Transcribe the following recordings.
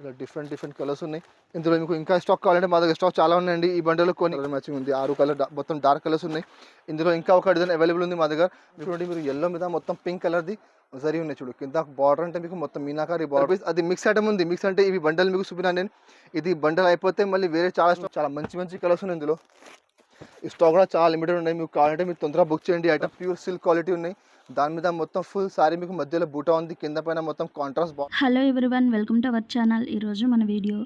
ఇలా different different colours ఉన్నాయి. ఇందులో మీకు ఇంకా స్టాక్ కావాలంటే మా దగ్గర స్టాక్ చాలా ఉన్నాయండి. ఈ బండిలో కొన్ని మ్యాచింగ్ ఉంది. ఆరు కలర్ మొత్తం డార్క్ కలర్స్ ఉన్నాయి. ఇందులో ఇంకా ఒక డిజైన్ అవైలబుల్ ఉంది మా దగ్గర. చూడండి మీరు ఎల్లో మీద మొత్తం పింక్ కలర్ది సరి ఉన్నాయి చూడు. కింద బార్డర్ అంటే మీకు మొత్తం మీనాకారి బార్డర్ అది మిక్స్ ఐటమ్ ఉంది. మిక్స్ అంటే ఇవి బండలు మీకు చూపినా నేను. ఇది బండల్ అయిపోతే మళ్ళీ వేరే చాలా చాలా మంచి మంచి కలర్స్ ఉన్నాయి ఇందులో. ఈ స్టాక్ కూడా చాలా లిమిటెడ్ ఉన్నాయి. మీకు కావాలంటే మీరు తొందరగా బుక్ చేయండి. ఐటమ్ ప్యూర్ సిల్క్ క్వాలిటీ ఉన్నాయి. దాని మీద మొత్తం ఫుల్ సారీ మీకు మధ్యలో బూటా ఉంది కింద పైన మొత్తం కాంట్రాస్ట్ బాగుంది hello everyone welcome to our channel ఈరోజు మన వీడియో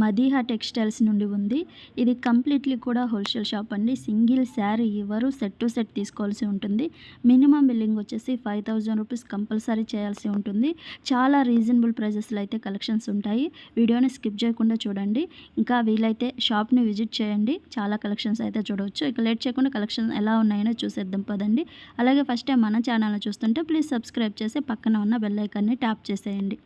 మదీహా టెక్స్టైల్స్ నుండి ఉంది. ఇది కంప్లీట్లీ కూడా హోల్సేల్ షాప్ అండి. సింగిల్ శారీ ఎవరు సెట్ టు సెట్ తీసుకోవాల్సి ఉంటుంది. మినిమం బిల్లింగ్ వచ్చేసి ఫైవ్ థౌజండ్ రూపీస్ కంపల్సరీ చేయాల్సి ఉంటుంది. చాలా రీజనబుల్ ప్రైజెస్లో అయితే కలెక్షన్స్ ఉంటాయి. వీడియోని స్కిప్ చేయకుండా చూడండి. ఇంకా వీలైతే షాప్ని విజిట్ చేయండి. చాలా కలెక్షన్స్ అయితే చూడవచ్చు. ఇక లేట్ చేయకుండా కలెక్షన్ ఎలా ఉన్నాయో చూసేద్దాం పదండి. అలాగే ఫస్ట్ టైం మన ఛానల్ చూస్తుంటే ప్లీజ్ సబ్స్క్రైబ్ చేసి పక్కన ఉన్న బెల్ ఐకాన్ని ట్యాప్ చేసేయండి.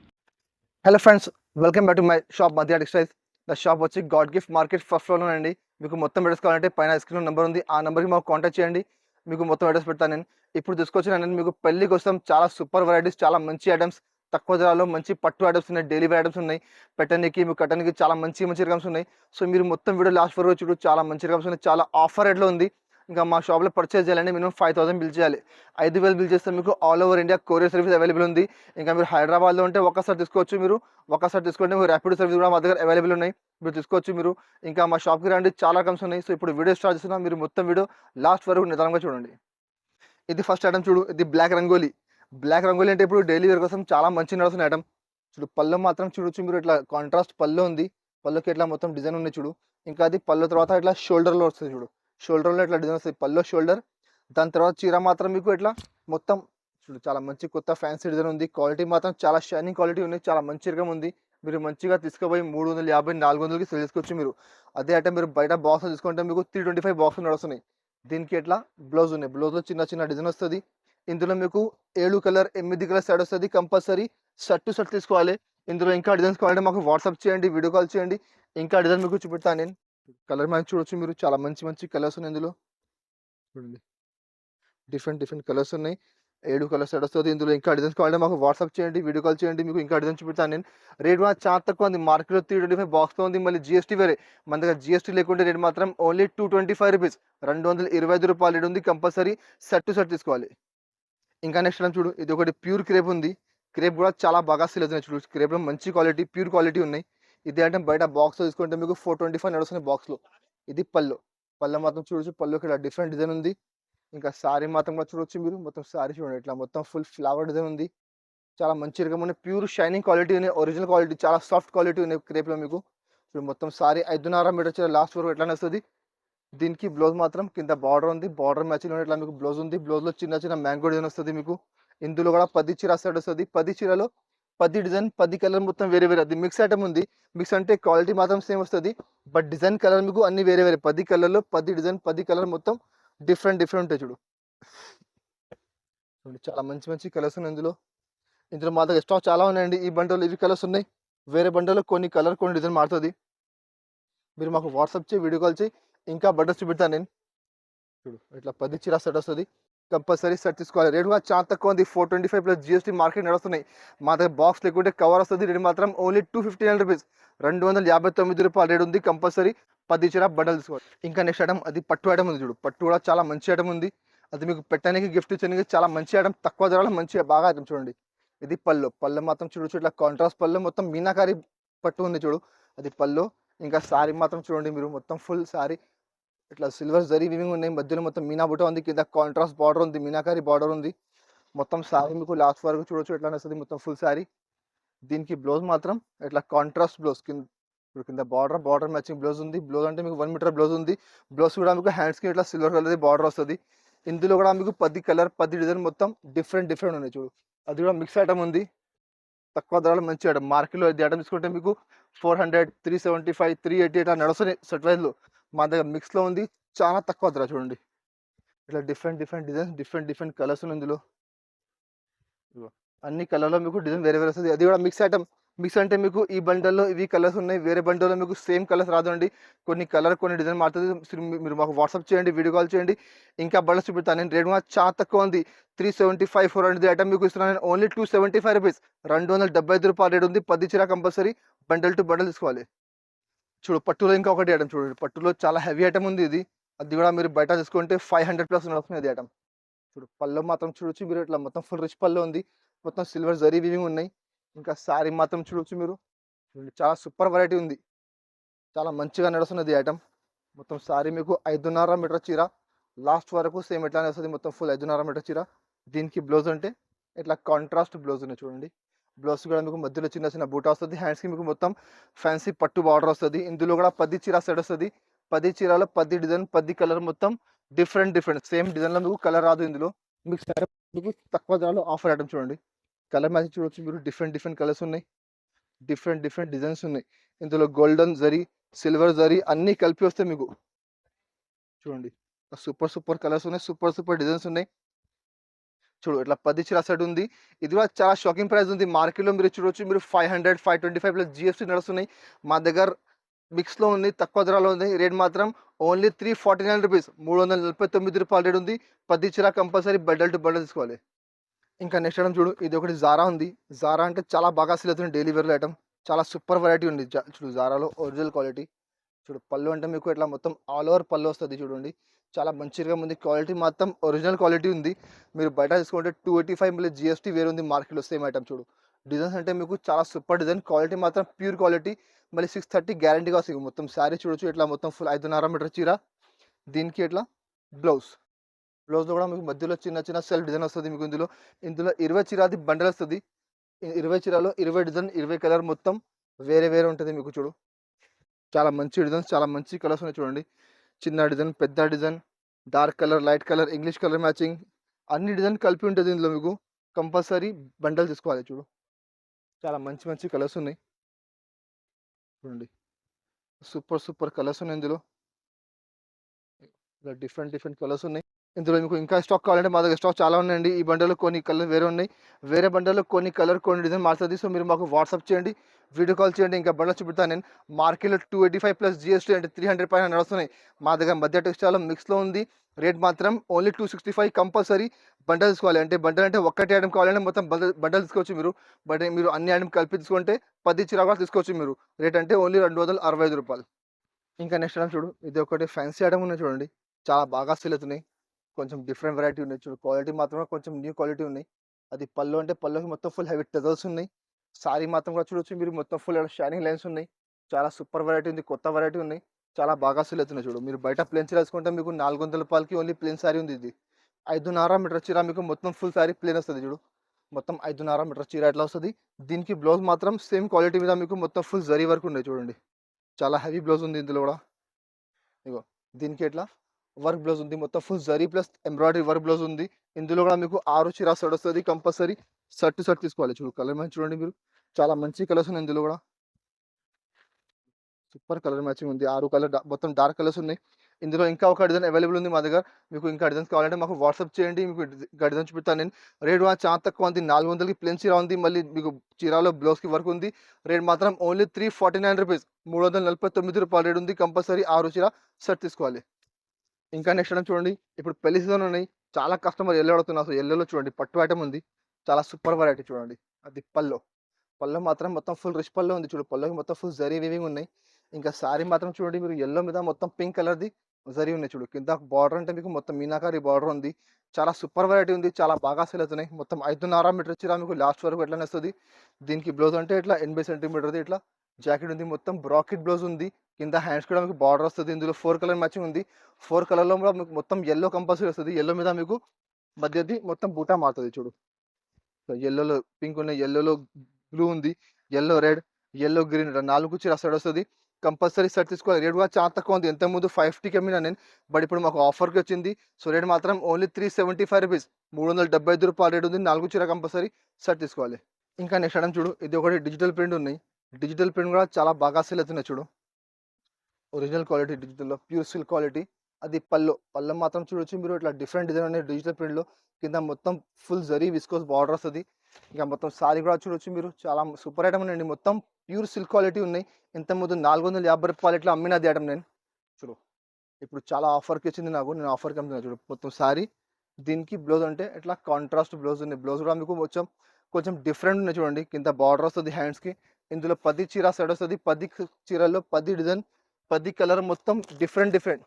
Hello friends welcome back to my shop మధ్య టెక్స్టైల్స్ ద షాప్ వచ్చి గాడ్ గిఫ్ట్ మార్కెట్ ఫస్ట్ ఫ్లోర్లో అండి. మీకు మొత్తం అడ్రస్ కావాలంటే పైన స్క్రీన్ నెంబర్ ఉంది. ఆ నెంబర్కి మాకు కాంటాక్ట్ చేయండి. మీకు మొత్తం అడ్రస్ పెడతాను నేను. ఇప్పుడు తీసుకొచ్చిన మీకు పెళ్ళి కోసం చాలా సూపర్ వెరైటీస్ చాలా మంచి ఐటమ్స్ తక్కువ ధరలో మంచి పట్టు ఐటమ్స్ ఉన్నాయి డైలీ ఐటమ్స్ ఉన్నాయి. పెట్టడానికి మీకు కట్టడానికి చాలా మంచి మంచి రకమ్స్ ఉన్నాయి. సో మీరు మొత్తం వీడియో లాస్ట్ వరకు చూడు చాలా మంచి రకమ్స్ ఉన్నాయి. చాలా ఆఫర్ రేట్లో ఉంది. ఇంకా మా షాప్లో పర్చేస్ చేయాలంటే మినిమం ఫైవ్ థౌసండ్ బిల్ చేయాలి. ఐదు వేలు బిల్ చేస్తే మీకు all over India courier service available ఉంది. ఇంకా మీరు హైదరాబాద్లో ఉంటే ఒక్కసారి తీసుకోవచ్చు మీరు. ఒక్కసారి తీసుకుంటే మీరు ర్యాపిడ్ సర్వీస్ కూడా మా దగ్గర అవైలబుల్ ఉన్నాయి. మీరు తీసుకోవచ్చు మీరు. ఇంకా మా షాప్కి రండి చాలా రకమ్స్ ఉన్నాయి. సో ఇప్పుడు వీడియో స్టార్ట్ చేస్తున్నా మీరు మొత్తం వీడియో లాస్ట్ వరకు నిదానంగా చూడండి. ఇది ఫస్ట్ ఐటమ్ చూడు ఇది బ్లాక్ రంగోలీ. బ్లాక్ రంగోలీ అంటే ఇప్పుడు డైలీ వేర్ కోసం చాలా మంచి నడుస్తున్న ఐటమ్ చూడు పళ్ళు మాత్రం చూడొచ్చు మీరు. ఇట్లా కాంట్రాస్ట్ పళ్ళు ఉంది. పళ్ళుకి ఇట్లా మొత్తం డిజైన్ ఉంది చూడు. ఇంకా అది పళ్ళు తర్వాత ఇట్లా షోల్డర్లో వస్తుంది చూడు. షోల్డర్లో ఇట్లా డిజైన్ వస్తుంది? పళ్ళు షోల్డర్ దాని తర్వాత చీర మాత్రం మీకు ఇట్లా మొత్తం చూడు చాలా మంచి కొత్త ఫ్యాన్సీ డిజైన్ ఉంది. క్వాలిటీ మాత్రం చాలా షైనింగ్ క్వాలిటీ ఉంది. చాలా మంచి రకం ఉంది. మీరు మంచిగా తీసుకుపోయి మూడు వందల యాభై నాలుగు వందలకి సేల్ చేసుకోవచ్చు మీరు. అదే అంటే మీరు బయట బాక్స్ తీసుకుంటే మీకు త్రీ ట్వంటీ ఫైవ్ బాక్స్ నడుస్తున్నాయి. దీనికి ఎట్లా? బ్లౌజ్ ఉన్నాయి. బ్లౌజ్లో చిన్న చిన్న డిజైన్ వస్తుంది. ఇందులో మీకు ఏడు కలర్ ఎనిమిది కలర్ సైడ్ వస్తుంది. కంపల్సరీ షర్ట్ టు షర్ట్ తీసుకోవాలి. ఇందులో ఇంకా డిజైన్స్ కావాలంటే మాకు వాట్సాప్ చేయండి వీడియో కాల్ చేయండి. ఇంకా డిజైన్ మీకు చూపెడతాను నేను. కలర్ మ్యాచ్ చూడొచ్చు మీరు. చాలా మంచి మంచి కలర్స్ ఉన్నాయి ఇందులో. చూడండి. డిఫరెంట్ డిఫరెంట్ కలర్స్ ఉన్నాయి. ఏడు కలర్స్ వస్తుంది ఇందులో. ఇంకా డిజైన్స్ కావాలంటే మాకు వాట్సాప్ చేయండి వీడియో కాల్ చేయండి మీకు ఇంకా డిజైన్ చూపెడతాను నేను. రేట్ మాత్రం చాలా తక్కువ ఉంది. మార్కెట్లో త్రీ ట్వంటీ ఫైవ్ బాక్స్లో ఉంది. మళ్ళీ జిఎస్టీ వేరే. మన దగ్గర జిఎస్టీ లేకుంటే రేట్ మాత్రం only two twenty five rupees. రెండు వందల ఇరవై ఐదు రూపాయలు రేట్ ఉంది కంపల్సరీ. సెట్ టు సెట్ తీసుకోవాలి. ఇంకా నెక్స్ట్ టైం చూడు. ఇది ఒకటి ప్యూర్ క్రేప్ ఉంది. క్రేప్ కూడా చాలా బాగా సేల్ అవుతున్నాయి చూడు. క్రేప్లో మంచి క్వాలిటీ ప్యూర్ క్వాలిటీ ఉన్నాయి. ఇది అంటే బయట బాక్స్లో తీసుకుంటే మీకు ఫోర్ ట్వంటీ ఫైవ్ నడుస్తున్నాయి బాక్స్లో ఇది పళ్ళు. పళ్ళు మాత్రం చూడొచ్చు. పళ్ళు ఇక్కడ డిఫరెంట్ డిజైన్ ఉంది. ఇంకా శారీ మాత్రం కూడా చూడొచ్చు మీరు. మొత్తం శారీ చూడండి. ఇట్లా మొత్తం ఫుల్ ఫ్లవర్ డిజైన్ ఉంది. చాలా మంచి రకమైన ప్యూర్ షైనింగ్ క్వాలిటీ ఉన్నాయి. ఒరిజినల్ క్వాలిటీ చాలా సాఫ్ట్ క్వాలిటీ ఉన్నాయి క్రేప్లో మీకు. చూడు మొత్తం సారీ ఐదున్నర మీటర్ వచ్చే లాస్ట్ వరకు ఎట్లా వస్తుంది. దీనికి బ్లౌజ్ మాత్రం కింద బార్డర్ ఉంది. బార్డర్ మ్యాచింగ్ ఇట్లా మీకు బ్లౌజ్ ఉంది. బ్లౌజ్లో చిన్న చిన్న మ్యాంగో డిజైన్ వస్తుంది మీకు. ఇందులో కూడా పది చీర సైడ్ వస్తుంది. పది చీరలో పది డిజైన్ పది కలర్ మొత్తం వేరే వేరే. అది మిక్స్ ఐటమ్ ఉంది. మిక్స్ అంటే క్వాలిటీ మాత్రం సేమ్ వస్తుంది. బట్ డిజైన్ కలర్ మీకు అన్ని వేరే వేరే. పది కలర్లో పది డిజైన్ పది కలర్ మొత్తం డిఫరెంట్ డిఫరెంట్ ఉంటాయి చూడు. చాలా మంచి మంచి కలర్స్ ఉన్నాయి ఇందులో. ఇందులో మా దగ్గర స్టాక్ చాలా ఉన్నాయండి. ఈ బండలో ఇవి కలర్స్ ఉన్నాయి. వేరే బండలో కొన్ని కలర్ కొన్ని డిజైన్ మారుతుంది. మీరు మాకు వాట్సాప్ చేయి వీడియో కాల్ చేయి. ఇంకా బట్టర్స్ చూపెడతాను నేను. చూడు ఇట్లా పది చీర సెట్ వస్తుంది. కంపల్సరీ సెట్ తీసుకోవాలి. రేట్ కూడా చాలా తక్కువ ఉంది. Four twenty five plus GST market నడుస్తున్నాయి. మా దగ్గర బాక్స్ లేకుంటే కవర్ వస్తుంది. రేట్ మాత్రం only two fifty nine rupees రెండు వందల యాభై తొమ్మిది రూపాయలు రేట్ ఉంది. కంపల్సరీ పది చీర బండలు తీసుకోవాలి. ఇంకా నెక్స్ట్ ఐటమ్ అది పట్టు ఐటమ్ ఉంది చూడు. పట్టు కూడా చాలా మంచి ఐటమ్ ఉంది. అది మీకు పెట్టడానికి గిఫ్ట్ ఇచ్చడానికి చాలా మంచి ఐటమ్ తక్కువ ధరలో మంచి బాగా ఐటమ్ చూడండి. ఇది పళ్ళు. పళ్ళు మాత్రం చూడు చూడు కాంట్రాస్ట్ పళ్ళు మొత్తం మీనాకారి పట్టు ఉంది చూడు. అది పళ్ళు. ఇంకా సారీ మాత్రం చూడండి మీరు. మొత్తం ఫుల్ సారీ. ఇట్లా సిల్వర్ జరీ వివింగ్ ఉన్నాయి. మధ్యలో మొత్తం మీనా బుట్ట ఉంది. కింద కాంట్రాస్ట్ బార్డర్ ఉంది. మీనాకారి బార్డర్ ఉంది. మొత్తం సారీ మీకు లాస్ట్ వరకు చూడొచ్చు ఎట్లా వస్తుంది మొత్తం ఫుల్ సారీ. దీనికి బ్లౌజ్ మాత్రం ఇట్లా కాంట్రాస్ట్ బ్లౌజ్ కింద ఇప్పుడు కింద బార్డర్ బార్డర్ మ్యాచింగ్ బ్లౌజ్ ఉంది. బ్లౌజ్ అంటే మీకు వన్ మీటర్ బ్లౌజ్ ఉంది. బ్లౌజ్ కూడా మీకు హ్యాండ్స్కి ఇట్లా సిల్వర్ కలర్ బార్డర్ వస్తుంది. ఇందులో కూడా మీకు పది కలర్ పది డిజైన్ మొత్తం డిఫరెంట్ డిఫరెంట్ ఉన్నాయి చూడు. అది కూడా మిక్స్ ఐటమ్ ఉంది. తక్కువ ధరలో మంచి ఐటమ్ మార్కెట్లో ఇది ఐటమ్ తీసుకుంటే మీకు four hundred three seventy five three eighty ఇట్లా నడుస్తున్నాయి సెట్ వైజ్లో మా దగ్గర మిక్స్లో ఉంది. చాలా తక్కువ ధర చూడండి. ఇట్లా different different designs different different colours ఉన్నాయి ఇందులో. అన్ని కలర్లో మీకు డిజైన్ వేరే వేరే వస్తుంది. అది కూడా మిక్స్ ఐటమ్. మిక్స్ అంటే మీకు ఈ బండల్లో ఇవి కలర్స్ ఉన్నాయి. వేరే బండల్లో మీకు సేమ్ కలర్స్ రాదండి. కొన్ని కలర్ కొన్ని డిజైన్ మారుతుంది. మీరు- మాకు వాట్సాప్ చేయండి వీడియో కాల్ చేయండి. ఇంకా బండలు చూపిస్తాను నేను రేట్ కూడా చాలా తక్కువ ఉంది. Three seventy five four hundred item మీకు ఇస్తున్నాను. నేను only two seventy five rupees. రెండు వందల డెబ్బై ఐదు రూపాయలు రేట్ ఉంది. పది చీర కంపల్సరీ. బండల్ టు బండల్ తీసుకోవాలి. చూడు పట్టులో ఇంకా ఒకటి ఐటమ్ చూడండి పట్టులో చాలా హెవీ ఐటమ్ ఉంది ఇది. అది కూడా మీరు బయట తీసుకుంటే ఫైవ్ హండ్రెడ్ ప్లస్ నడుస్తుంది అది ఐటమ్ చూడు పళ్ళు మాత్రం చూడొచ్చు మీరు ఇట్లా మొత్తం ఫుల్ రిచ్ పళ్ళు ఉంది. మొత్తం సిల్వర్ జరీ వివింగ్ ఉన్నాయి. ఇంకా శారీ మాత్రం చూడొచ్చు మీరు. చూడండి చాలా సూపర్ వెరైటీ ఉంది. చాలా మంచిగా నడుస్తున్నది ఐటమ్ మొత్తం శారీ మీకు ఐదున్నర మీటర్ చీర. లాస్ట్ వరకు సేమ్ ఎట్లానే వస్తుంది. మొత్తం ఫుల్ ఐదున్నర మీటర్ చీర. దీనికి బ్లౌజ్ అంటే ఇట్లా కాంట్రాస్ట్ బ్లౌజ్ ఉన్నాయి చూడండి. బ్లౌజ్ కూడా మీకు మధ్యలో చిన్న చిన్న బూట వస్తుంది. హ్యాండ్స్కి మీకు మొత్తం ఫ్యాన్సీ పట్టు బార్డర్ వస్తుంది. ఇందులో కూడా పది చీర సెట్ వస్తుంది. పది చీరలో పది డిజైన్ పది కలర్ మొత్తం డిఫరెంట్ డిఫరెంట్ సేమ్ డిజైన్లో మీకు కలర్ రాదు ఇందులో. మీకు సరే మీకు తక్కువ ధరలో ఆఫర్ ఐటమ్ చూడండి. కలర్ మ్యాచింగ్ చూడొచ్చు మీరు. డిఫరెంట్ డిఫరెంట్ కలర్స్ ఉన్నాయి. డిఫరెంట్ డిఫరెంట్ డిజైన్స్ ఉన్నాయి. ఇందులో గోల్డెన్ జరీ సిల్వర్ జరీ అన్నీ కలిపి వస్తాయి మీకు. చూడండి. సూపర్ సూపర్ కలర్స్ ఉన్నాయి. సూపర్ సూపర్ డిజైన్స్ ఉన్నాయి. చూడు ఇట్లా పది చీర సెట్ ఉంది. ఇది కూడా చాలా షాకింగ్ ప్రైస్ ఉంది. మార్కెట్లో మీరు చూడొచ్చు మీరు five hundred five twenty five plus GST నడుస్తున్నాయి. మా దగ్గర మిక్స్లో ఉంది తక్కువ ధరలో ఉంది. రేట్ మాత్రం only three forty nine rupees మూడు వందల నలభై తొమ్మిది రూపాయల రేట్ ఉంది. పది చీర కంపల్సరీ బండల్ టు బండల్ తీసుకోవాలి. ఇంకా నెక్స్ట్ ఐటమ్ చూడు ఇది ఒకటి జారా ఉంది. జారా అంటే చాలా బాగా సెల్ అవుతుంది డైలీ వేర్లో ఐటమ్ చాలా సూపర్ వెరైటీ ఉంది. చూడు జారాలో ఒరిజినల్ క్వాలిటీ చూడు పళ్ళు అంటే మీకు ఇట్లా మొత్తం ఆల్ ఓవర్ పళ్ళు వస్తుంది చూడండి. చాలా మంచిగా ఉంది. క్వాలిటీ మాత్రం ఒరిజినల్ క్వాలిటీ ఉంది. మీరు బయట తీసుకుంటే టూ ఎయిటీ ఫైవ్ మళ్ళీ జిఎస్టీ వేరే ఉంది మార్కెట్లో సేమ్ ఐటమ్ చూడు. డిజైన్స్ అంటే మీకు చాలా సూపర్ డిజైన్ క్వాలిటీ మాత్రం ప్యూర్ క్వాలిటీ మళ్ళీ సిక్స్ థర్టీ గ్యారంటీగా వస్తుంది మొత్తం శారీ చూడొచ్చు. ఇట్లా మొత్తం ఫుల్ ఐదున్నర మీటర్ చీర. దీనికి ఇట్లా బ్లౌజ్ బ్లౌజ్లో కూడా మీకు మధ్యలో చిన్న చిన్న సెల్ఫ్ డిజైన్ వస్తుంది మీకు ఇందులో. ఇందులో ఇరవై చీరాది బండల్ వస్తుంది. ఇరవై చీరలో ఇరవై డిజైన్ ఇరవై కలర్ మొత్తం వేరే వేరే ఉంటుంది మీకు చూడు. చాలా మంచి డిజైన్స్ చాలా మంచి కలర్స్ ఉన్నాయి చూడండి. చిన్న డిజైన్ పెద్ద design dark colour light colour English colour matching అన్ని డిజైన్ కలిపి ఉంటుంది ఇందులో మీకు. కంపల్సరీ బండల్ తీసుకోవాలి చూడు. చాలా మంచి మంచి కలర్స్ ఉన్నాయి. చూడండి. సూపర్ సూపర్ కలర్స్ ఉన్నాయి ఇందులో. ఇలా డిఫరెంట్ డిఫరెంట్ కలర్స్ ఉన్నాయి. ఇందులో మీకు ఇంకా స్టాక్ కావాలంటే మా దగ్గర స్టాక్ చాలా ఉన్నాయండి. ఈ బండలో కొన్ని కలర్ వేరే ఉన్నాయి. వేరే బండలో కొన్ని కలర్ కొన్ని డిజైన్ మారుతుంది సో మీరు మాకు వాట్సాప్ చేయండి వీడియో కాల్ చేయండి. ఇంకా బండలు చూపిస్తాను నేను. మార్కెట్లో two eighty five plus GST అంటే త్రీ హండ్రెడ్ పైన నడుస్తున్నాయి మా దగ్గర మధ్య టెక్స్టైల్ మిక్స్లో ఉంది. రేట్ మాత్రం only two sixty five compulsory bundle తీసుకోవాలి. అంటే బండల్ అంటే ఒక్కటి ఐటమ్ కావాలంటే మొత్తం బండల్ బండల్ తీసుకోవచ్చు మీరు. బట్ మీరు అన్ని ఐటమ్ కలిపి తీసుకుంటే పది చిరాకు తీసుకోవచ్చు మీరు. రేట్ అంటే ఓన్లీ రెండు వందల అరవై ఐదు రూపాయలు. ఇంకా నెక్స్ట్ ఐటమ్ చూడు. ఇది ఒకటి ఫ్యాన్సీ ఐటమ్ ఉన్నాయి చూడండి. చాలా బాగా సేల్ అవుతున్నాయి. కొంచెం డిఫరెంట్ వెరైటీ ఉన్నాయి చూడు. క్వాలిటీ మాత్రం కొంచెం న్యూ క్వాలిటీ ఉన్నాయి. అది పళ్ళు అంటే పళ్ళుకి మొత్తం ఫుల్ హెవీ టెజల్స్ ఉన్నాయి. సారీ మాత్రం కూడా చూడొచ్చు మీరు మొత్తం ఫుల్ షైనింగ్ లైన్స్ ఉన్నాయి. చాలా సూపర్ వెరైటీ ఉంది కొత్త వెరైటీ ఉన్నాయి. చాలా బాగా సేల్ అవుతున్నాయి చూడు. మీరు బయట ప్లేన్ చేసుకుంటే వేసుకుంటే మీకు నాలుగు వందల రూపాయలకి ఓన్లీ ప్లేన్ సారీ ఉంది ఇది. ఐదున్నర మీటర్ చీర మీకు మొత్తం ఫుల్ సారీ ప్లేన్ వస్తుంది చూడు. మొత్తం ఐదున్నర మీటర్ చీర ఎట్లా వస్తుంది? దీనికి బ్లౌజ్ మాత్రం సేమ్ క్వాలిటీ మీద మీకు మొత్తం ఫుల్ జరీ వరకు ఉన్నాయి చూడండి. చాలా హెవీ బ్లౌజ్ ఉంది ఇందులో కూడా. ఇగో దీనికి ఎట్లా? వర్క్ బ్లౌజ్ ఉంది. మొత్తం full zari plus embroidery work blouse ఉంది. ఇందులో కూడా మీకు ఆరు చీర సెట్ వస్తుంది కంపల్సరీ షర్ట్ టు షర్ట్ తీసుకోవాలి. చూడు కలర్ మ్యాచ్ చూడండి మీరు. చాలా మంచి కలర్స్ ఉన్నాయి ఇందులో కూడా. సూపర్ కలర్ మ్యాచింగ్ ఉంది. ఆరు కలర్ మొత్తం డార్క్ కలర్స్ ఉన్నాయి. ఇందులో ఇంకా ఒక డిజైన్ అవైలబుల్ ఉంది మా దగ్గర. మీకు ఇంకా డిజైన్స్ కావాలంటే మాకు వాట్సాప్ చేయండి. మీకు డిజైన్ చూపిస్తాను నేను. రేట్ కూడా చాలా తక్కువ ఉంది. నాలుగు వందలకి ప్లెయిన్ చీర ఉంది. మళ్ళీ మీకు చీరాలో బ్లౌజ్కి వర్క్ ఉంది. రేట్ మాత్రం only three forty nine rupees మూడు వందల నలభై తొమ్మిది రూపాయలు రేట్ ఉంది. కంపల్సరీ ఆరు చీర సర్ట్ తీసుకోవాలి. ఇంకా నెక్స్ట్ ఐటమ్ చూడండి. ఇప్పుడు పెళ్ళి సీజన్ ఉన్నాయి చాలా కస్టమర్ ఎల్లో అడుగుతున్నారు అసలు ఎల్లోలో చూడండి. పట్టు ఐటమ్ ఉంది. చాలా సూపర్ వెరైటీ చూడండి. అది పల్లో పళ్ళు మాత్రం మొత్తం ఫుల్ రిచ్ పల్లో ఉంది చూడు. పళ్ళకి మొత్తం ఫుల్ జరీ వీవింగ్ ఉన్నాయి. ఇంకా శారీ మాత్రం చూడండి. మీరు ఎల్లో మీద మొత్తం పింక్ కలర్ది జరీ ఉన్నాయి చూడు. కింద బార్డర్ అంటే మీకు మొత్తం మీనాకారి బార్డర్ ఉంది. చాలా సూపర్ వెరైటీ ఉంది. చాలా బాగా సేల్ అవుతున్నాయి. మొత్తం ఐదున్నర మీటర్ వచ్చిరా మీకు లాస్ట్ వరకు ఎట్లా వస్తుంది దీనికి బ్లౌజ్ అంటే ఇట్లా ఎనభై సెంటీమీటర్ది ఇట్లా జాకెట్ ఉంది. మొత్తం బ్రాకెట్ బ్లౌజ్ ఉంది. కింద హ్యాండ్స్ కూడా మీకు బార్డర్ వస్తుంది. ఇందులో ఫోర్ కలర్ మ్యాచింగ్ ఉంది. ఫోర్ కలర్లో కూడా మీకు మొత్తం ఎల్లో కంపల్సరీ వస్తుంది. ఎల్లో మీద మీకు మధ్యది మొత్తం బూటా మారుతుంది చూడు. ఎల్లోలో పింక్ ఉన్న ఎల్లోలో బ్లూ ఉంది ఎల్లో రెడ్ ఎల్లో గ్రీన్ నాలుగు చీర సైడ్ వస్తుంది. కంపల్సరీ సెట్ తీసుకోవాలి. రేట్ కూడా చాలా తక్కువ ఉంది. ఎంత ముందు ఫైవ్ ఫిఫ్టీకి అమ్మినా నేను బట్ ఇప్పుడు మాకు ఆఫర్కి వచ్చింది. సో రేట్ మాత్రం only three seventy five rupees మూడు వందల డెబ్బై ఐదు రూపాయలు రేట్ ఉంది. నాలుగు చీర కంపల్సరీ సెట్ తీసుకోవాలి. ఇంకా నెక్స్ట్ అడం చూడు. ఇది ఒకటి డిజిటల్ ప్రింట్ ఉన్నాయి. డిజిటల్ ప్రింట్ కూడా చాలా బాగా సేల్ అవుతున్నాయి చూడు. ఒరిజినల్ క్వాలిటీ డిజిటల్లో ప్యూర్ సిల్క్ క్వాలిటీ అది పళ్ళు పళ్ళు మాత్రం చూడొచ్చు మీరు. ఇట్లా డిఫరెంట్ డిజైన్ ఉన్నాయి డిజిటల్ ప్రింట్లో కింద మొత్తం ఫుల్ జరీ విస్కోస్ బార్డర్ వస్తుంది ఇంకా మొత్తం సారీ కూడా చూడొచ్చు మీరు. చాలా సూపర్ ఐటమ్ అండి మొత్తం ప్యూర్ సిల్క్ క్వాలిటీ ఉన్నాయి. ఇంత ముందు నాలుగు వందల యాభై రూపాయలు ఇట్లా అమ్మినది ఐటమ్ నేను. చూడు. ఇప్పుడు చాలా ఆఫర్కి వచ్చింది నాకు. నేను ఆఫర్కి అమ్ముతున్నాను చూడు. మొత్తం సారీ దీనికి బ్లౌజ్ అంటే ఇట్లా కాంట్రాస్ట్ బ్లౌజ్ ఉంది బ్లౌజ్ కూడా మీకు కొంచెం కొంచెం డిఫరెంట్ ఉన్నాయి చూడండి. కింద బార్డర్ వస్తుంది హ్యాండ్స్కి ఇందులో పది చీర సెట్ వస్తుంది. పది చీరల్లో పది డిజైన్ పది కలర్ మొత్తం డిఫరెంట్ డిఫరెంట్.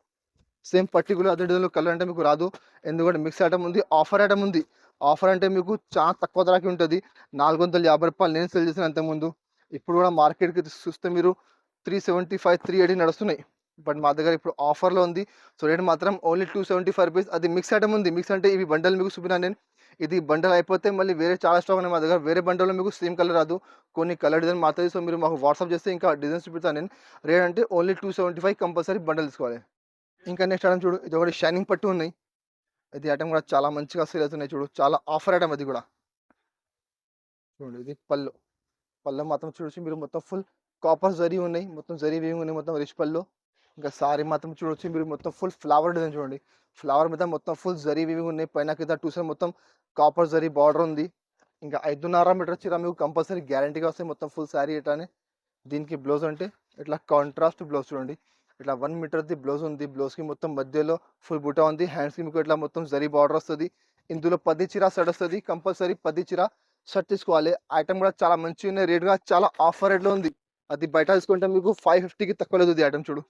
సేమ్ పర్టికులర్ అదే డిజైన్లో కలర్ అంటే మీకు రాదు. ఎందుకంటే మిక్స్ ఐటమ్ ఉంది ఆఫర్ ఐటమ్ ఉంది. ఆఫర్ అంటే మీకు చాలా తక్కువ ధరకి ఉంటుంది. నాలుగు వందల యాభై రూపాయలు నేను సెల్ చేసిన అంతకుముందు ఇప్పుడు కూడా మార్కెట్కి చూస్తే మీరు three seventy five three eighty నడుస్తున్నాయి. బట్ మా దగ్గర ఇప్పుడు ఆఫర్లో ఉంది. సో రేట్ మాత్రం only two seventy five rupees అది మిక్స్ ఐటమ్ ఉంది. మిక్స్ అంటే ఇవి బండల్ మీకు చూపినా నేను ఇది బండల్ అయిపోతే మళ్ళీ వేరే చాలా స్టాక్ ఉన్నాయి మా దగ్గర. వేరే బండల్లో మీకు సేమ్ కలర్ రాదు. కొన్ని కలర్ డిజైన్ మాత్రమే సో మీరు మాకు వాట్సాప్ చేస్తే ఇంకా డిజైన్స్ చూపిస్తాను నేను. రేట్ అంటే only two seventy five compulsory bundle తీసుకోవాలి. ఇంకా నెక్స్ట్ ఐటమ్ చూడు. ఇది ఒకటి షైనింగ్ పట్టు ఉన్నాయి. ఇది ఐటమ్ కూడా చాలా మంచిగా సేల్ అవుతున్నాయి చూడు. చాలా ఆఫర్ ఐటమ్ అది కూడా. చూడండి ఇది పళ్ళు. పళ్ళు మాత్రం చూడొచ్చు. మీరు మొత్తం ఫుల్ కాపర్ జరీ ఉన్నాయి. మొత్తం జరీ వేవి ఉన్నాయి. మొత్తం రిచ్ పళ్ళు. ఇంకా సారీ మాత్రం చూడొచ్చు. మీరు మొత్తం ఫుల్ ఫ్లవర్ డిజైన్ చూడండి. ఫ్లవర్ మీద మొత్తం ఫుల్ జరీ వేవి ఉన్నాయి. పైన కింద టూ మొత్తం కాపర్ జరీ బార్డర్ ఉంది ఇంకా ఐదున్నర మీటర్ చీర మీకు కంపల్సరీ గ్యారంటీగా వస్తాయి మొత్తం ఫుల్ శారీ ఇట్లానే దీనికి బ్లౌజ్ అంటే ఇట్లా కాంట్రాస్ట్ బ్లౌజ్ చూడండి. ఇట్లా వన్ మీటర్ది బ్లౌజ్ ఉంది. బ్లౌజ్కి మొత్తం మధ్యలో ఫుల్ బుటా ఉంది. హ్యాండ్స్కి మీకు ఇట్లా మొత్తం జరీ బార్డర్ వస్తుంది. ఇందులో పది చీర సెట్ వస్తుంది. కంపల్సరీ పది చీర షర్ట్ తీసుకోవాలి. ఐటమ్ కూడా చాలా మంచిగా ఉన్నాయి. రేట్ చాలా ఆఫర్ రేట్లో ఉంది. అది బయట తీసుకుంటే మీకు ఫైవ్ ఫిఫ్టీకి తక్కువ లేదు ఐటమ్ చూడు.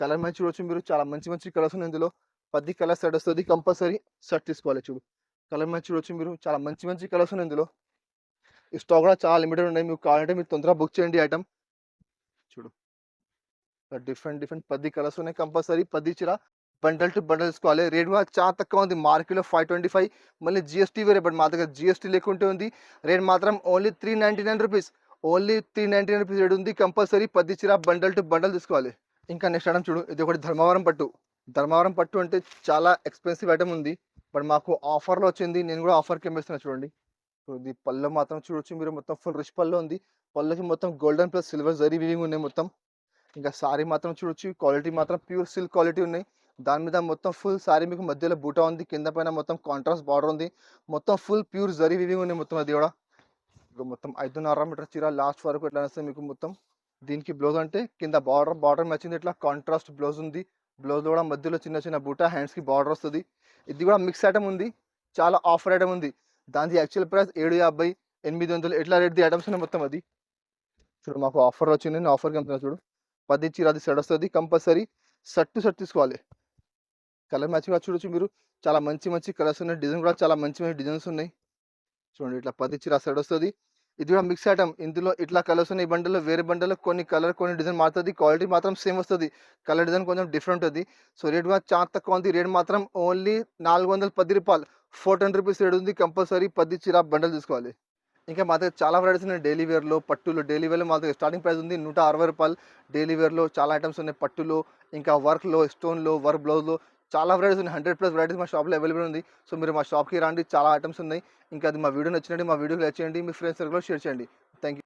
కలర్ మంచి చూడొచ్చు మీరు. చాలా మంచి మంచి కలర్స్ ఉన్నాయి ఇందులో. పది కలర్ సెట్ వస్తుంది. కంపల్సరీ షర్ట్ తీసుకోవాలి చూడు. కలర్ మ్యాచ్ చూడొచ్చు మీరు. చాలా మంచి మంచి కలర్స్ ఉన్నాయి ఇందులో. ఈ స్టాక్ కూడా చాలా లిమిటెడ్ ఉన్నాయి. మీకు కావాలంటే మీరు తొందరగా బుక్ చేయండి ఐటమ్ చూడు. డిఫరెంట్ డిఫరెంట్ పది కలర్స్ ఉన్నాయి కంపల్సరీ. పది చీర. బండల్ టు బండల్ తీసుకోవాలి. రేట్ కూడా చాలా తక్కువ ఉంది. మార్కెట్లో ఫైవ్ ట్వంటీ ఫైవ్. మళ్ళీ జిఎస్టీ వేరే బట్ మా దగ్గర జిఎస్టీ లేకుంటే ఉంది. రేట్ మాత్రం only three ninety nine rupees. Only three ninety nine rupees rate ఉంది. కంపల్సరీ పది చీర బండల్ టు బండల్ తీసుకోవాలి. ఇంకా నెక్స్ట్ ఐటమ్ చూడు. ఇది ఒకటి ధర్మవరం పట్టు. ధర్మవరం పట్టు అంటే చాలా ఎక్స్పెన్సివ్ ఐటమ్ ఉంది. బట్ మాకు ఆఫర్లో వచ్చింది నేను కూడా ఆఫర్ అమ్మేస్తున్నా చూడండి. ఇది పళ్ళు మాత్రం చూడొచ్చు మీరు. మొత్తం ఫుల్ రిచ్ పళ్ళు ఉంది. పళ్ళకి మొత్తం golden plus silver zari weaving ఉన్నాయి మొత్తం. ఇంకా సారీ మాత్రం చూడొచ్చు. క్వాలిటీ మాత్రం ప్యూర్ సిల్క్ క్వాలిటీ ఉన్నాయి. దాని మీద మొత్తం ఫుల్ సారీ మీకు మధ్యలో బూటా ఉంది. కింద పైన మొత్తం కాంట్రాస్ట్ బార్డర్ ఉంది. మొత్తం ఫుల్ ప్యూర్ జరీ వీవింగ్ ఉన్నాయి మొత్తం అది కూడా. ఇక మొత్తం ఐదున్నర మీటర్ చీర లాస్ట్ వరకు ఎట్లా వస్తే మీకు మొత్తం? దీనికి బ్లౌజ్ అంటే కింద బార్డర్ బార్డర్ మ్యాచింది ఇట్లా కాంట్రాస్ట్ బ్లౌజ్ ఉంది. బ్లౌజ్ కూడా మధ్యలో చిన్న చిన్న బూటా హ్యాండ్స్కి బార్డర్ వస్తుంది. ఇది కూడా మిక్స్ ఐటమ్ ఉంది. చాలా ఆఫర్ ఐటమ్ ఉంది. దానికి యాక్చువల్ ప్రైస్ ఏడు యాభై ఎనిమిది వందలు. ఎట్లా రేట్ ఐటమ్స్ ఉన్నాయి మొత్తం అది. చూడు మాకు ఆఫర్ వచ్చింది. నేను ఆఫర్కి అమ్ముతున్నా చూడు. పది చీర అది సెట్ వస్తుంది. కంపల్సరీ షర్ట్ టు షర్ట్ తీసుకోవాలి. కలర్ మ్యాచింగ్ కూడా చూడొచ్చు మీరు. చాలా మంచి మంచి కలర్స్ ఉన్నాయి. డిజైన్ కూడా చాలా మంచి మంచి డిజైన్స్ ఉన్నాయి. చూడండి ఇట్లా పది చీర సెట్ వస్తుంది. ఇది కూడా మిక్స్ ఐటమ్ ఇందులో ఇట్లా కలర్స్ ఉన్నాయి ఈ బండిలో వేరే బండిలో కొన్ని కలర్ కొన్ని డిజైన్ మారుతుంది. క్వాలిటీ మాత్రం సేమ్ వస్తుంది. కలర్ డిజైన్ కొంచెం డిఫరెంట్ ఉంది. సో రేట్ కూడా చాలా తక్కువ ఉంది. రేట్ మాత్రం ఓన్లీ నాలుగు వందల పది రూపాయలు. ఫోర్ టెన్ రూపీస్ రేట్ ఉంది కంపల్సరీ పది చీర బండలు తీసుకోవాలి. ఇంకా మా దగ్గర చాలా వెరైటీస్ ఉన్నాయి. డైలీ వేర్లో పట్టులో డైలీ వేర్లో మా దగ్గర స్టార్టింగ్ ప్రైస్ ఉంది నూట అరవై రూపాయలు. డైలీ వేర్లో చాలా ఐటమ్స్ ఉన్నాయి. పట్టులో ఇంకా వర్క్లో స్టోన్లో వర్క్ బ్లౌజ్లో చాలా వెరైటీస్ ఉన్నాయి. హండ్రెడ్ ప్లస్ వెరైటీస్ మా షాప్లో అవైలబుల్ ఉంది. సో మీరు మా షాప్కి రండి. చాలా ఐటమ్స్ ఉన్నాయి. ఇంకా అది మా వీడియో నచ్చినట్టు మా వీడియోకి లైక్ చేయండి. మీ ఫ్రెండ్స్ సర్కిల్లో షేర్ చేయండి. Thank you